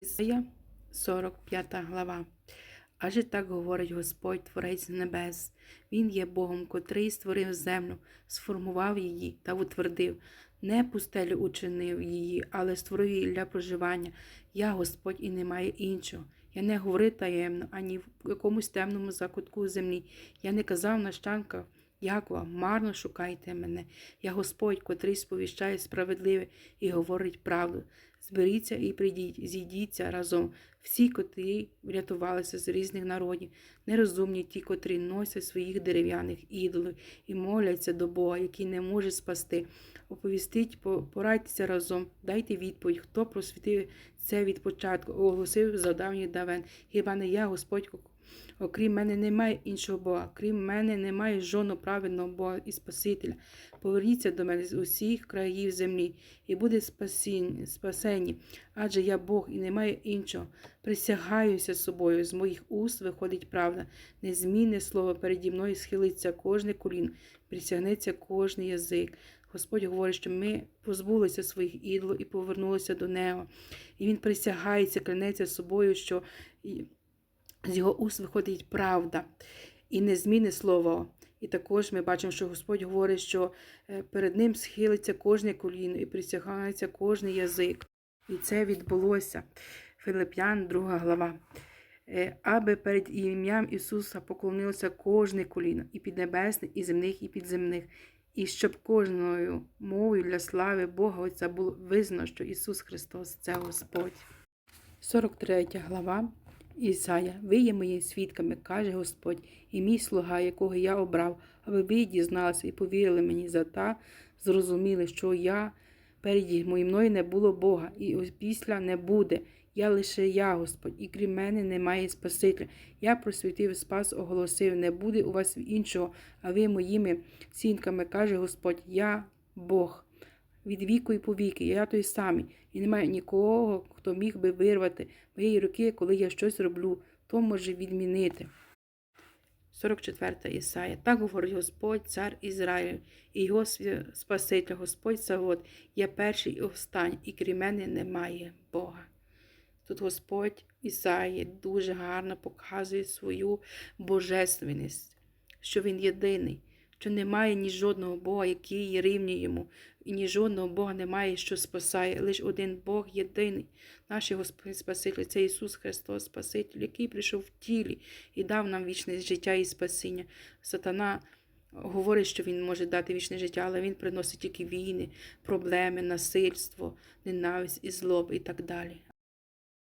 Ісая 45 глава. Адже так говорить Господь, Творець небес. Він є Богом, котрий створив землю, сформував її та утвердив. Не пустелю учинив її, але створив її для проживання. Я Господь і немає іншого. Я не говорив таємно, ані в якомусь темному закутку землі. Я не казав нащанкам, Якова, марно шукайте мене. Я Господь, котрий сповіщає справедливе і говорить правду. Зберіться і прийдіть, зійдіться разом, всі, котрі врятувалися з різних народів, нерозумні ті, котрі носять своїх дерев'яних ідолів і моляться до Бога, який не може спасти. Оповістіть, по- порадьтеся разом, дайте відповідь, хто просвітив це від початку, оголосив за давніх давен. Хіба не я, Господь, Окрім мене немає іншого Бога, крім мене немає жодного праведного Бога і Спасителя. Поверніться до мене з усіх країв землі, і буде спасені, адже я Бог і немає іншого. Присягаюся собою, з моїх уст виходить правда. Незмінне слово переді мною схилиться кожне колін, присягнеться кожний язик. Господь говорить, що ми позбулися своїх ідолів і повернулися до нього. І Він присягається, клянеться собою, що з його уст виходить правда і незмінне слово. І також ми бачимо, що Господь говорить, що е, перед ним схилиться кожне коліно і присягається кожний язик. І це відбулося. Филип'ян, 2 глава. Е, Аби перед ім'ям Ісуса поклонилося кожне коліно, і піднебесних, і земних, і підземних, і щоб кожною мовою для слави Бога Отця було визнано, що Ісус Христос це Господь. 43 глава Ісая, ви є моїми свідками, каже Господь, і мій слуга, якого я обрав, аби ви дізналися і повірили мені за та, зрозуміли, що я переді мною не було Бога, і ось після не буде. Я лише я, Господь, і крім мене немає Спасителя. Я просвітив спас, оголосив, не буде у вас іншого, а ви моїми сінками, каже Господь, я Бог від віку і повіки, я той самий, і немає нікого, хто міг би вирвати моєї руки, коли я щось роблю, то може відмінити. 44 Ісая. Так говорить Господь, цар Ізраїль, і його Спаситель, Господь Савод, я перший і останній, і крім мене немає Бога. Тут Господь Ісаї дуже гарно показує свою божественність, що Він єдиний, що немає ні жодного Бога, який є рівний йому, і ні жодного Бога немає, що спасає. Лише один Бог єдиний, наш Господь Спаситель, це Ісус Христос, Спаситель, який прийшов в тілі і дав нам вічне життя і спасіння. Сатана говорить, що він може дати вічне життя, але він приносить тільки війни, проблеми, насильство, ненависть і злоб і так далі.